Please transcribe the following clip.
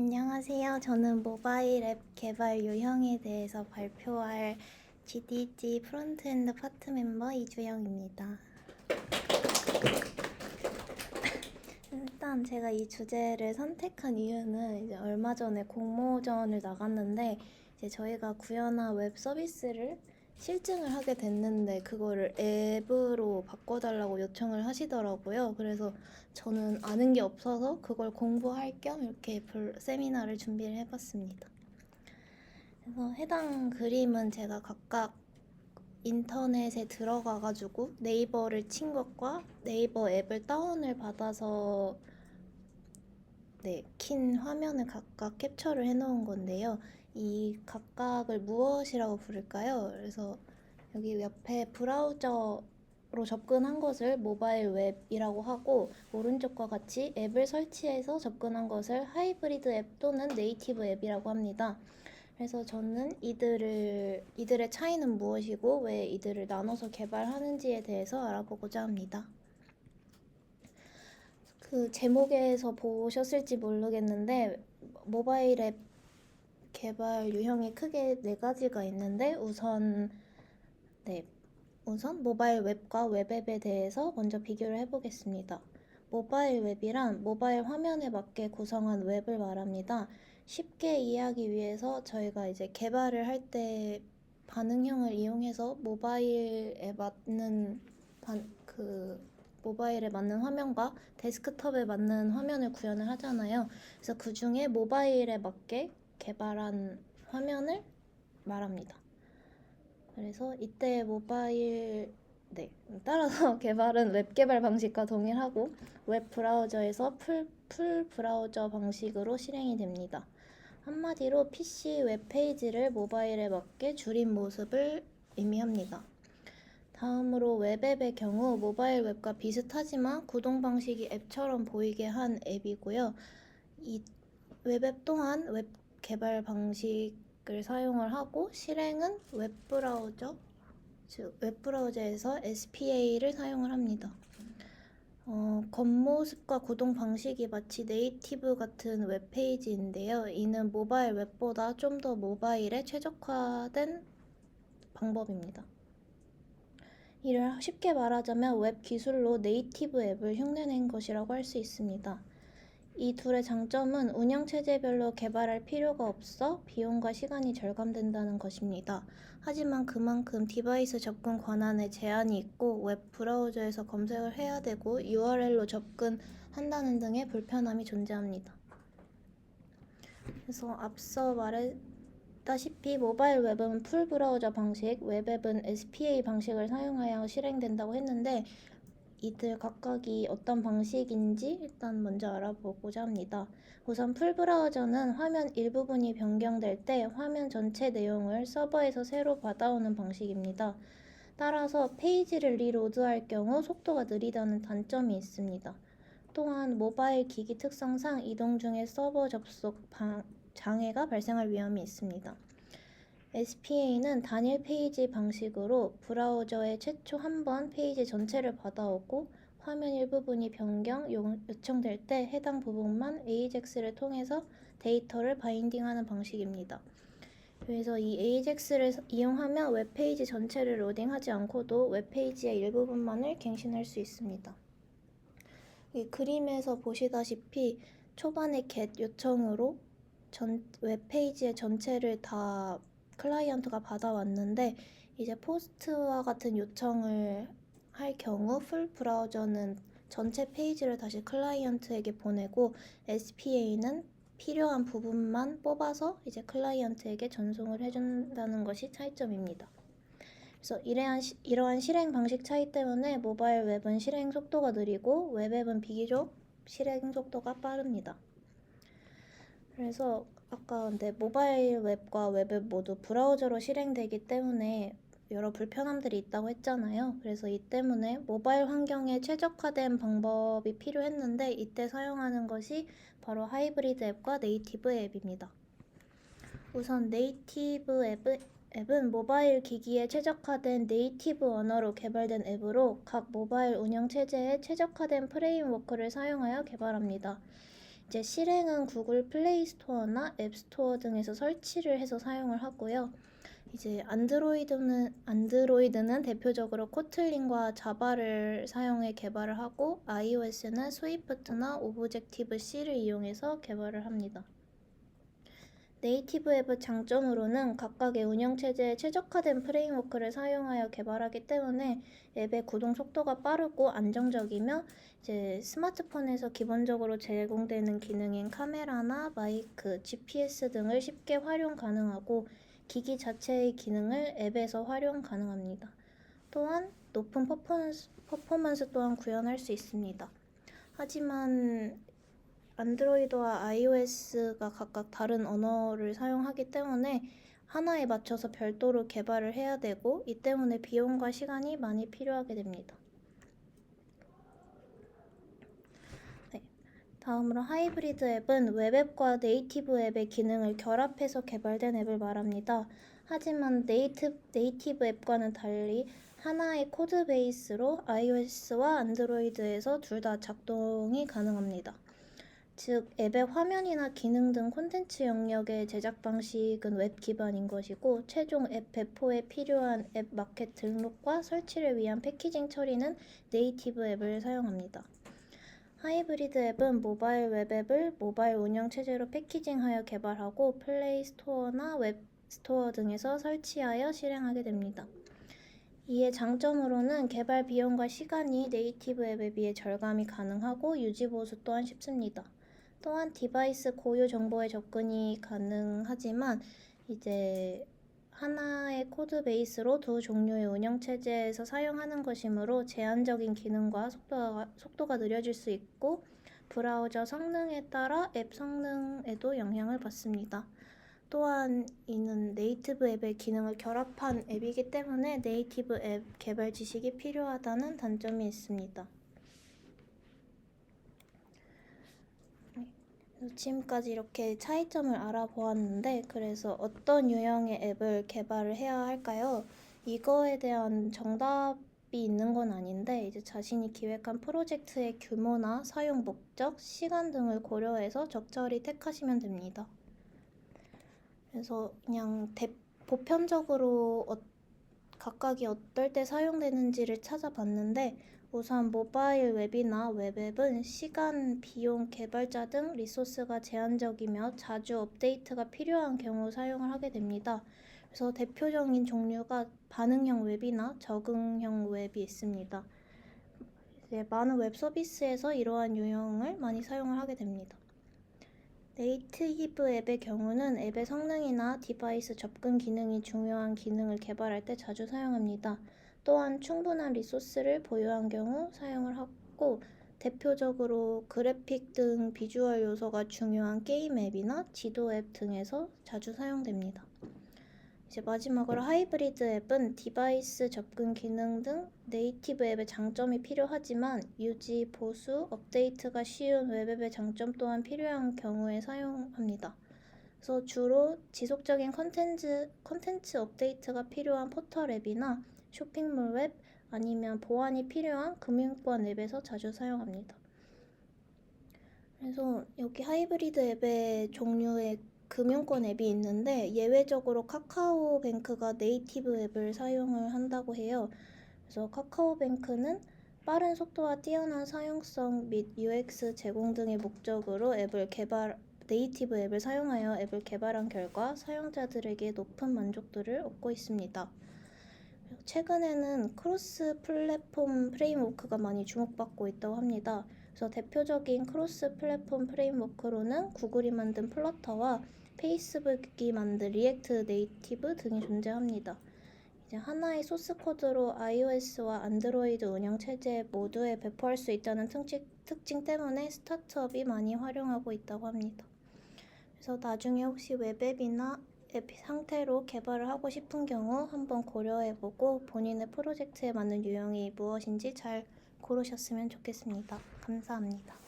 안녕하세요. 저는 모바일 앱 개발 유형에 대해서 발표할 GDG 프론트엔드 파트 멤버 이주영입니다. 일단 제가 이 주제를 선택한 이유는 이제 얼마 전에 공모전을 나갔는데 이제 저희가 구현한 웹 서비스를 실증을 하게 됐는데 그거를 앱으로 바꿔달라고 요청을 하시더라고요. 그래서 저는 아는 게 없어서 그걸 공부할 겸 이렇게 볼- 세미나를 준비를 해봤습니다. 그래서 해당 그림은 제가 각각 인터넷에 들어가가지고 네이버를 친 것과 네이버 앱을 다운을 받아서 네, 킨 화면을 각각 캡처를 해놓은 건데요. 이 각각을 무엇이라고 부를까요? 그래서 여기 옆에 브라우저로 접근한 것을 모바일 웹이라고 하고 오른쪽과 같이 앱을 설치해서 접근한 것을 하이브리드 앱 또는 네이티브 앱이라고 합니다. 그래서 저는 이들을 이들의 차이는 무엇이고 왜 이들을 나눠서 개발하는지에 대해서 알아보고자 합니다. 그 제목에서 보셨을지 모르겠는데 모바일 앱 개발 유형이 크게 네 가지가 있는데 우선 네 우선 모바일 웹과 웹앱에 대해서 먼저 비교를 해보겠습니다. 모바일 웹이란 모바일 화면에 맞게 구성한 웹을 말합니다. 쉽게 이해하기 위해서 저희가 이제 개발을 할 때 반응형을 이용해서 모바일에 맞는 반, 그 모바일에 맞는 화면과 데스크톱에 맞는 화면을 구현을 하잖아요. 그래서 그 중에 모바일에 맞게 개발한 화면을 말합니다. 그래서 이때 모바일 네 따라서 개발은 웹 개발 방식과 동일하고 웹 브라우저에서 풀, 풀 브라우저 방식으로 실행이 됩니다. 한마디로 PC 웹 페이지를 모바일에 맞게 줄인 모습을 의미합니다. 다음으로 웹앱의 경우 모바일 웹과 비슷하지만 구동 방식이 앱처럼 보이게 한 앱이고요. 이 웹앱 또한 웹 개발 방식을 사용을 하고 실행은 웹 브라우저, 즉 웹 브라우저에서 SPA를 사용을 합니다. 어, 겉모습과 구동 방식이 마치 네이티브 같은 웹페이지인데요. 이는 모바일 웹보다 좀 더 모바일에 최적화된 방법입니다. 이를 쉽게 말하자면 웹 기술로 네이티브 앱을 흉내낸 것이라고 할 수 있습니다. 이 둘의 장점은 운영 체제별로 개발할 필요가 없어 비용과 시간이 절감된다는 것입니다. 하지만 그만큼 디바이스 접근 권한에 제한이 있고 웹 브라우저에서 검색을 해야 되고 URL로 접근한다는 등의 불편함이 존재합니다. 그래서 앞서 말했다시피 모바일 웹은 풀 브라우저 방식, 웹앱은 SPA 방식을 사용하여 실행된다고 했는데 이들 각각이 어떤 방식인지 일단 먼저 알아보고자 합니다. 우선 풀 브라우저는 화면 일부분이 변경될 때 화면 전체 내용을 서버에서 새로 받아오는 방식입니다. 따라서 페이지를 리로드할 경우 속도가 느리다는 단점이 있습니다. 또한 모바일 기기 특성상 이동 중에 서버 접속 방, 장애가 발생할 위험이 있습니다. SPA는 단일 페이지 방식으로 브라우저에 최초 한 번 페이지 전체를 받아오고 화면 일부분이 변경 요- 요청될 때 해당 부분만 AJAX를 통해서 데이터를 바인딩하는 방식입니다. 그래서 이 AJAX를 이용하면 웹페이지 전체를 로딩하지 않고도 웹페이지의 일부분만을 갱신할 수 있습니다. 이 그림에서 보시다시피 초반에 get 요청으로 전 웹페이지의 전체를 다 클라이언트가 받아왔는데 이제 포스트와 같은 요청을 할 경우 풀 브라우저는 전체 페이지를 다시 클라이언트에게 보내고 SPA는 필요한 부분만 뽑아서 이제 클라이언트에게 전송을 해준다는 것이 차이점입니다. 그래서 이러한, 시, 이러한 실행 방식 차이 때문에 모바일 웹은 실행 속도가 느리고 웹앱은 비교적 실행 속도가 빠릅니다. 그래서 아까 근데 모바일 웹과 웹앱 모두 브라우저로 실행되기 때문에 여러 불편함들이 있다고 했잖아요. 그래서 이 때문에 모바일 환경에 최적화된 방법이 필요했는데 이때 사용하는 것이 바로 하이브리드 앱과 네이티브 앱입니다. 우선 네이티브 앱은, 앱은 모바일 기기에 최적화된 네이티브 언어로 개발된 앱으로 각 모바일 운영 체제에 최적화된 프레임워크를 사용하여 개발합니다. 이제 실행은 구글 플레이 스토어나 앱 스토어 등에서 설치를 해서 사용을 하고요. 이제 안드로이드는 안드로이드는 대표적으로 코틀린과 자바를 사용해 개발을 하고 iOS는 스위프트나 오브젝티브 C를 이용해서 개발을 합니다. 네이티브 앱의 장점으로는 각각의 운영 체제에 최적화된 프레임워크를 사용하여 개발하기 때문에 앱의 구동 속도가 빠르고 안정적이며 이제 스마트폰에서 기본적으로 제공되는 기능인 카메라나 마이크, GPS 등을 쉽게 활용 가능하고 기기 자체의 기능을 앱에서 활용 가능합니다. 또한 높은 퍼포먼스, 퍼포먼스 또한 구현할 수 있습니다. 하지만 안드로이드와 iOS가 각각 다른 언어를 사용하기 때문에 하나에 맞춰서 별도로 개발을 해야 되고 이 때문에 비용과 시간이 많이 필요하게 됩니다. 네, 다음으로 하이브리드 앱은 웹앱과 네이티브 앱의 기능을 결합해서 개발된 앱을 말합니다. 하지만 네이트, 네이티브 앱과는 달리 하나의 코드 베이스로 iOS와 안드로이드에서 둘 다 작동이 가능합니다. 즉, 앱의 화면이나 기능 등 콘텐츠 영역의 제작 방식은 웹 기반인 것이고, 최종 앱 배포에 필요한 앱 마켓 등록과 설치를 위한 패키징 처리는 네이티브 앱을 사용합니다. 하이브리드 앱은 모바일 웹 앱을 모바일 운영 체제로 패키징하여 개발하고 플레이 스토어나 웹 스토어 등에서 설치하여 실행하게 됩니다. 이에 장점으로는 개발 비용과 시간이 네이티브 앱에 비해 절감이 가능하고 유지 보수 또한 쉽습니다. 또한 디바이스 고유 정보에 접근이 가능하지만 이제 하나의 코드 베이스로 두 종류의 운영 체제에서 사용하는 것이므로 제한적인 기능과 속도가, 속도가 느려질 수 있고 브라우저 성능에 따라 앱 성능에도 영향을 받습니다. 또한 이는 네이티브 앱의 기능을 결합한 앱이기 때문에 네이티브 앱 개발 지식이 필요하다는 단점이 있습니다. 그래서 지금까지 이렇게 차이점을 알아보았는데 그래서 어떤 유형의 앱을 개발을 해야 할까요? 이거에 대한 정답이 있는 건 아닌데 이제 자신이 기획한 프로젝트의 규모나 사용 목적, 시간 등을 고려해서 적절히 택하시면 됩니다. 그래서 그냥 대, 보편적으로 어, 각각이 어떨 때 사용되는지를 찾아봤는데 우선 모바일 웹이나 웹앱은 시간, 비용, 개발자 등 리소스가 제한적이며 자주 업데이트가 필요한 경우 사용을 하게 됩니다. 그래서 대표적인 종류가 반응형 웹이나 적응형 웹이 있습니다. 많은 웹 서비스에서 이러한 유형을 많이 사용을 하게 됩니다. 네이티브 앱의 경우는 앱의 성능이나 디바이스 접근 기능이 중요한 기능을 개발할 때 자주 사용합니다. 또한 충분한 리소스를 보유한 경우 사용을 하고 대표적으로 그래픽 등 비주얼 요소가 중요한 게임 앱이나 지도 앱 등에서 자주 사용됩니다. 이제 마지막으로 하이브리드 앱은 디바이스 접근 기능 등 네이티브 앱의 장점이 필요하지만 유지, 보수, 업데이트가 쉬운 웹앱의 장점 또한 필요한 경우에 사용합니다. 그래서 주로 지속적인 컨텐츠, 컨텐츠 업데이트가 필요한 포털 앱이나 쇼핑몰 웹 아니면 보안이 필요한 금융권 앱에서 자주 사용합니다. 그래서 여기 하이브리드 앱의 종류의 금융권 앱이 있는데 예외적으로 카카오뱅크가 네이티브 앱을 사용을 한다고 해요. 그래서 카카오뱅크는 빠른 속도와 뛰어난 사용성 및 UX 제공 등의 목적으로 앱을 개발 네이티브 앱을 사용하여 앱을 개발한 결과 사용자들에게 높은 만족도를 얻고 있습니다. 최근에는 크로스 플랫폼 프레임워크가 많이 주목받고 있다고 합니다. 그래서 대표적인 크로스 플랫폼 프레임워크로는 구글이 만든 플러터와 페이스북이 만든 리액트 네이티브 등이 존재합니다. 이제 하나의 소스 코드로 iOS와 안드로이드 운영 체제 모두에 배포할 수 있다는 특징, 특징 때문에 스타트업이 많이 활용하고 있다고 합니다. 그래서 나중에 혹시 웹앱이나 앱 상태로 개발을 하고 싶은 경우 한번 고려해보고 본인의 프로젝트에 맞는 유형이 무엇인지 잘 고르셨으면 좋겠습니다. 감사합니다.